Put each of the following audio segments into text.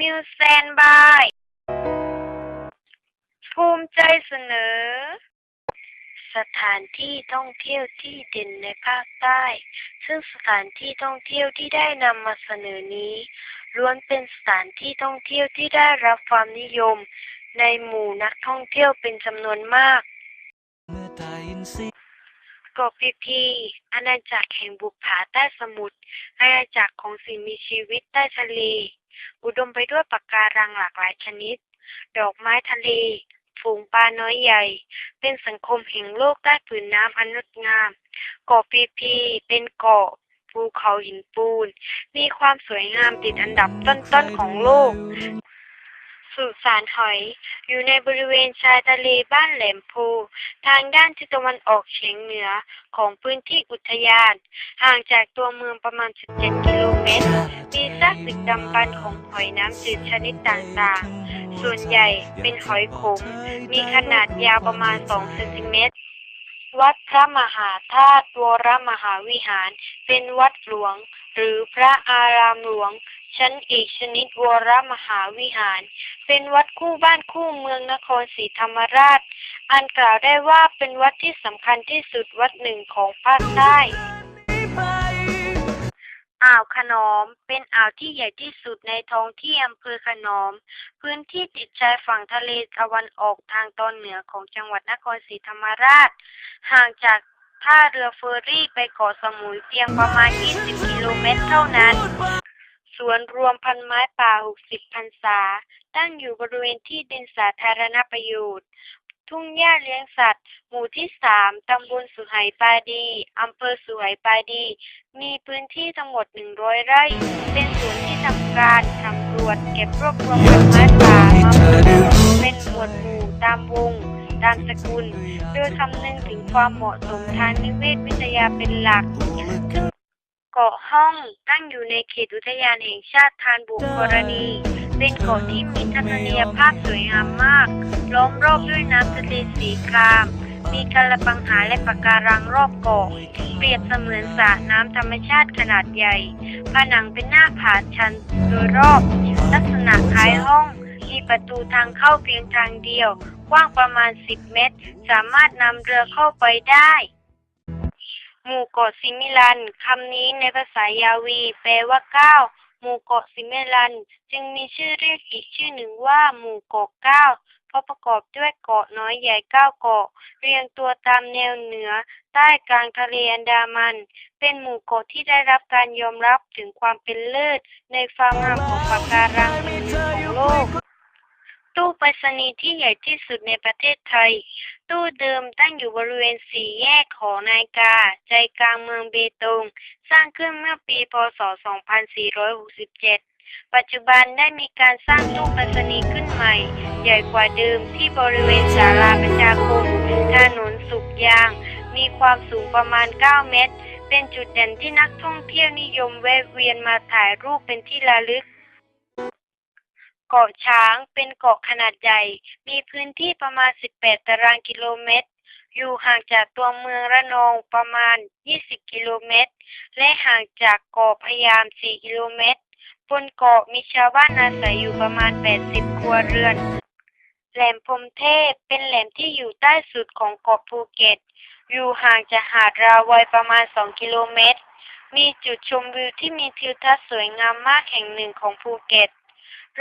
มิวแซนบาย ภูมิใจเสนอ สถานที่ท่องเที่ยวที่เด่นในภาคใต้ ซึ่งสถานที่ท่องเที่ยวที่ได้นำมาเสนอนี้ ล้วนเป็นสถานที่ท่องเที่ยวที่ได้รับความนิยม ในหมู่นักท่องเที่ยวเป็นจำนวนมากเกาะพีพีอาณาจักรแห่งบุปผาใต้สมุทรอาณาจักรของสิ่งมีชีวิตใต้ทะเล อุดมไปด้วยปะการังหลากหลายชนิด ดอกไม้ทะเล ฝูงปลาน้อยใหญ่ เป็นสังคมแห่งโลกใต้ผืนน้ำอันงดงาม เกาะปีพีเป็นเกาะภูเขาหินปูน มีความสวยงามติดอันดับต้นๆของโลก สุสานหอย อยู่ในบริเวณชายทะเลบ้านแหลมโพทางด้านทิศตะวันออกเฉียงเหนือของพื้นที่อุทยาน ห่างจากตัวเมืองประมาณ 17 กิโลเมตร มีซากดึกดำบรรพ์ของหอยน้ำจืดชนิดต่างๆ ส่วนใหญ่เป็นหอยขม มีขนาดยาวประมาณ 2 เซนติเมตรวัดพระมหาธาตุวรมหาวิหาร เป็นวัดหลวง หรือพระอารามหลวง ชั้นเอกชนิดวรมหาวิหาร เป็นวัดคู่บ้านคู่เมืองนครศรีธรรมราช อันกล่าวได้ว่าเป็นวัดที่สำคัญที่สุดวัดหนึ่งของภาคใต้อ่าวขนอม เป็นอ่าวที่ใหญ่ที่สุดในท้องที่อำเภอขนอม พื้นที่ติดชายฝั่งทะเลตะวันออกทางตอนเหนือของจังหวัดนครศรีธรรมราช ห่างจากท่าเรือเฟอร์รี่ไปเกาะสมุยเพียงประมาณ 20 กิโลเมตรเท่านั้น สวนรวมพันไม้ป่า 60 พรรษา ตั้งอยู่บริเวณที่ดินสาธารณประโยชน์ ทุ่งหญ้าเลี้ยงสัตว์ หมู่ที่สามตำบลสุไหปาดี อำเภอสุไหปาดี มีพื้นที่ทั้งหมด 100 ไร่ เป็นศูนย์ที่ทำการสำรวจเก็บรวบรวมพันไม้ป่ามาปลูกเป็นหมวดหมู่ตามวง ตามสกุล โดยคำนึงถึงความเหมาะสมทางนิเวศวิทยาเป็นหลัก เกาะห้องตั้งอยู่ในเขตอุทยานแห่งชาติทานบุกรณี เป็นเกาะที่มีทัศนียภาพสวยงามมาก ล้อมรอบด้วยน้ำทะเลสีคราม มีกระปังหาและปะการังรอบเกาะ เปรียบเสมือนสระน้ำธรรมชาติขนาดใหญ่ ผนังเป็นหน้าผาชันโดยรอบ ลักษณะคล้ายห้อง มีประตูทางเข้าเพียงทางเดียว กว้างประมาณ 10 เมตร สามารถนำเรือเข้าไปได้ หมู่เกาะซิมิลันคำนี้ในภาษายาวี แปลว่าเก้าหมู่เกาะซิมิลัน จึงมีชื่อเรียกอีกชื่อหนึ่งว่า หมู่เกาะเก้าเพราะประกอบด้วยเกาะน้อยใหญ่เก้าเกาะ เรียงตัวตามแนวเหนือ ใต้กลางทะเลอันดามัน เป็นหมู่เกาะที่ได้รับการยอมรับถึงความเป็นเลิศในความงามของปะการังแห่งหนึ่งของโลก ตู้ไปรษณีย์ที่ใหญ่ที่สุดในประเทศไทย ตู้เดิมตั้งอยู่บริเวณสี่แยกหอนายกา ใจกลางเมืองเบตง สร้างขึ้นเมื่อปีพศ 2467 ปัจจุบันได้มีการสร้างตู้ไปรษณีย์ขึ้นใหม่ ใหญ่กว่าเดิมที่บริเวณศาลาประชาคมถนนสุขยาง มีความสูงประมาณ 9 เมตร เป็นจุดเด่นที่นักท่องเที่ยวนิยมแวะเวียนมาถ่ายรูปเป็นที่ระลึก เกาะช้างเป็นเกาะขนาดใหญ่ มีพื้นที่ประมาณ 18 ตารางกิโลเมตร อยู่ห่างจากตัวเมืองระนองประมาณ 20 กิโลเมตร และห่างจากเกาะพะยาม 4 กิโลเมตร บนเกาะมีชาวบ้านอาศัยอยู่ประมาณ 80 ครัวเรือน แหลมพรมเทพเป็นแหลมที่อยู่ใต้สุดของเกาะภูเก็ต อยู่ห่างจากหาดราวัยประมาณ 2 กิโลเมตร มีจุดชมวิวที่มีทิวทัศน์สวยงามมากแห่งหนึ่งของภูเก็ต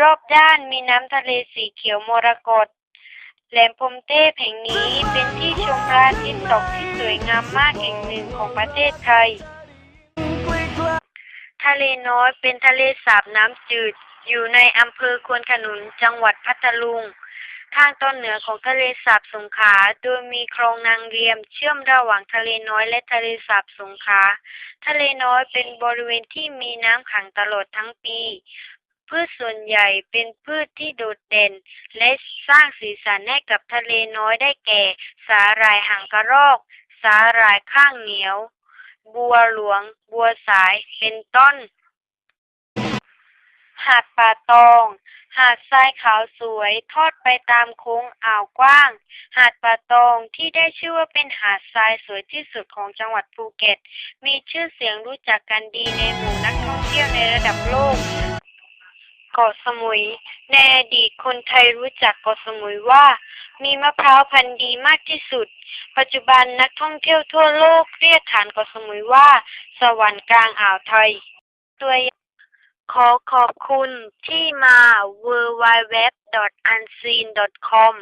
รอบด้านมีน้ำทะเลสีเขียวมรกตแหลมพรมเทพแห่งนี้เป็นที่ชมพระอาทิตย์ตกที่สวยงามมากแห่งหนึ่งของประเทศไทย ทะเลน้อยเป็นทะเลสาบน้ำจืด อยู่ในอำเภอควนขนุนจังหวัดพัทลุง ทางตอนเหนือของทะเลสาบสงขลาโดยมีคลองนางเรียมเชื่อมระหว่างทะเลน้อยและทะเลสาบสงขลาทะเลน้อยเป็นบริเวณที่มีน้ำขังตลอดทั้งปี พืชส่วนใหญ่เป็นพืชที่โดดเด่น และสร้างสีสันให้กับทะเลน้อยได้แก่ สาหร่ายหางกระรอก สาหร่ายข้างเหนียว บัวหลวง บัวสายเป็นต้น หาดป่าตอง หาดทรายขาวสวยทอดไปตามโค้งอ่าวกว้าง หาดป่าตองที่ได้ชื่อว่าเป็นหาดทรายสวยที่สุดของจังหวัดภูเก็ต มีชื่อเสียงรู้จักกันดีในหมู่นักท่องเที่ยวในระดับโลก เกาะสมุย ในอดีตคนไทยรู้จักเกาะสมุยว่า มีมะพร้าวพันธุ์ดีมากที่สุด ปัจจุบันนักท่องเที่ยวทั่วโลกเรียกฐานเกาะสมุยว่า สวรรค์กลางอ่าวไทย ตัวอย่างขอขอบคุณที่มา www.unseen.com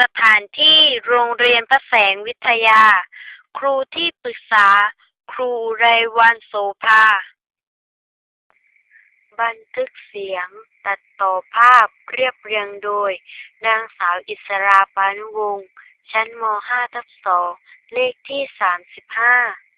สถานที่โรงเรียนพระแสงวิทยา ครูที่ปรึกษา ครูไรวันโสภา บันทึกเสียง ตัดต่อภาพเรียบเรียงโดย นางสาวอิสราปานุวงศ์ชั้นม .5 ทับ2เลขที่ 35